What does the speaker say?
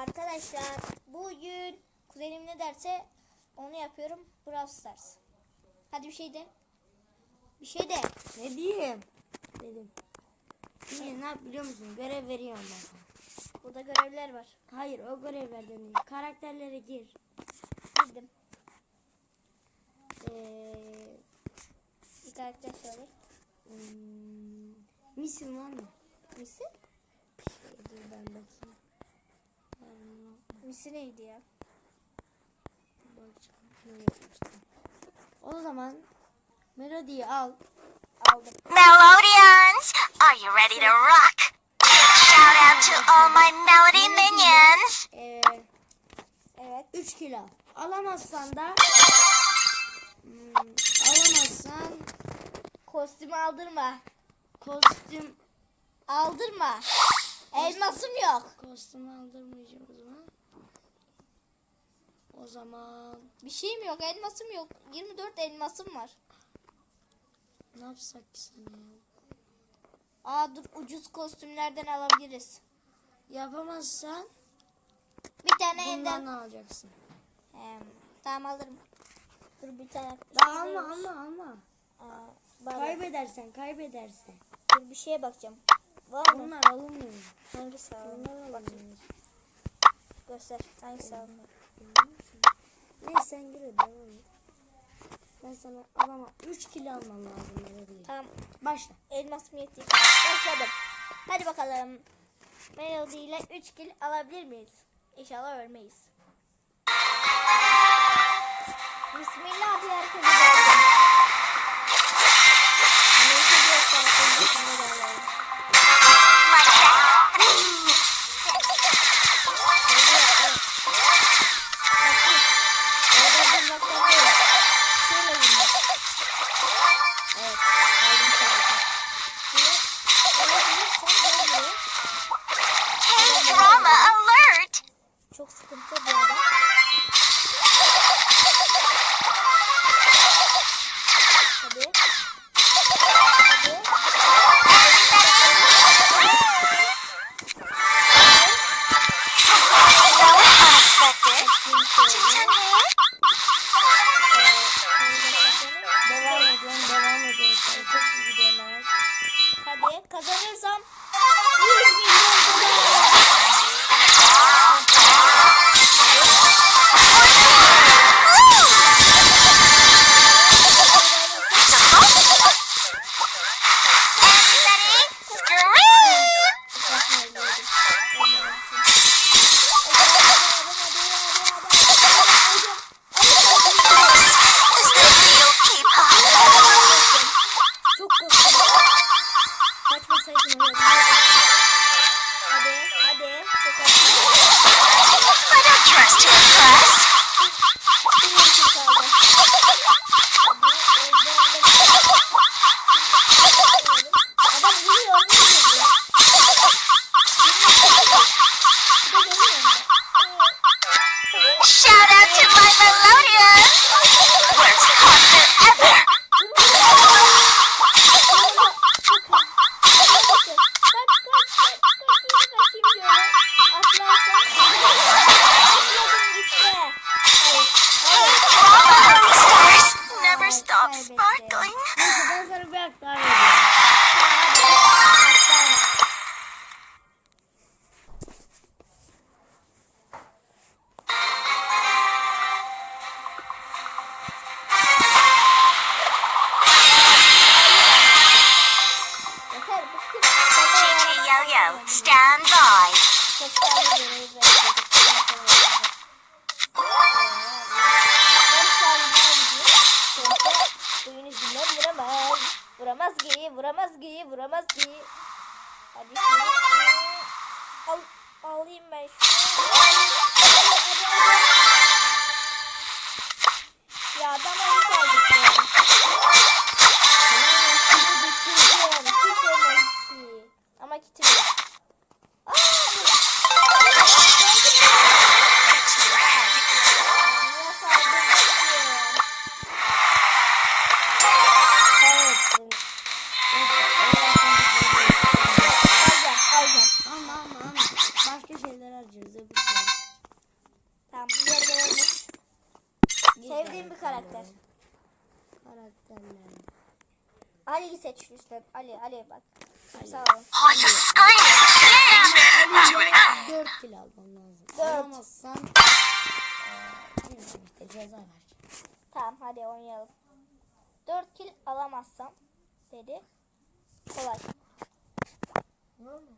Arkadaşlar bugün kuzenim ne derse onu yapıyorum. Brawl Stars. Hadi bir şey de. Bir şey de. Ne diyeyim? Dedim. Şimdi ne yap biliyor musun? Görev veriyorum ben sana. Burada görevler var. Hayır o görevlerden değil. Karakterlere gir. Girdim. Ee, Bir karakter söyle. hmm, misin var mı? Misi? Şey, dur ben bakayım. Hmm, Misi neydi ya? O zaman melodiyi al. Aldım. Melodians, are you ready to rock? Shout out to all my melody minions. Ee, Evet. 3 kilo. Alamazsan da hmm, alamazsan Kostümü aldırma. kostüm Aldırma. Elmasım yok. kostüm aldırmayacağım o zaman. Zaman Bir şeyim yok. Elmasım yok. 24 elmasım var. ne yapsak ki sana ya? Aa dur ucuz kostümlerden alabiliriz. Yapamazsan Bir tane bundan enden. alacaksın. Em, tamam alırım. Dur bir tane. Daha alma alma alma. Aa, bari. Kaybedersen kaybedersen. Dur bir şeye bakacağım. Var mı? Bunlar alınmıyor. Hangisi alınmıyor. Göster. Hangisi alınır? Neyse sen gir hadi, devam et. Ben sana alamam. 3 kilo almam lazım böyle değil. Tamam. Başla. Elmasım yetti. Başladım. Hadi bakalım. Melody ile 3 kill alabilir miyiz? İnşallah ölmeyiz. Bismillah sıkıntı Ha ha ha! Stop sparkling. Neyse ben sana bir hak daha veriyorum. Yo-Yo, stand by. Vuramaz ki, vuramaz ki, vuramaz ki. Hadi şunu. Al, alayım ben şunu. Sevdiğim bir karakter. Karakterler. Ali'yi seç lütfen. Ali, Ali bak. Ali. Sağ is huge. 4 kilo almam lazım. Dört. Alamazsan eee, bilmiyorum işte ceza ver. Tamam hadi oynayalım. 4 kill alamazsam dedi. Kolay. Ne oldu?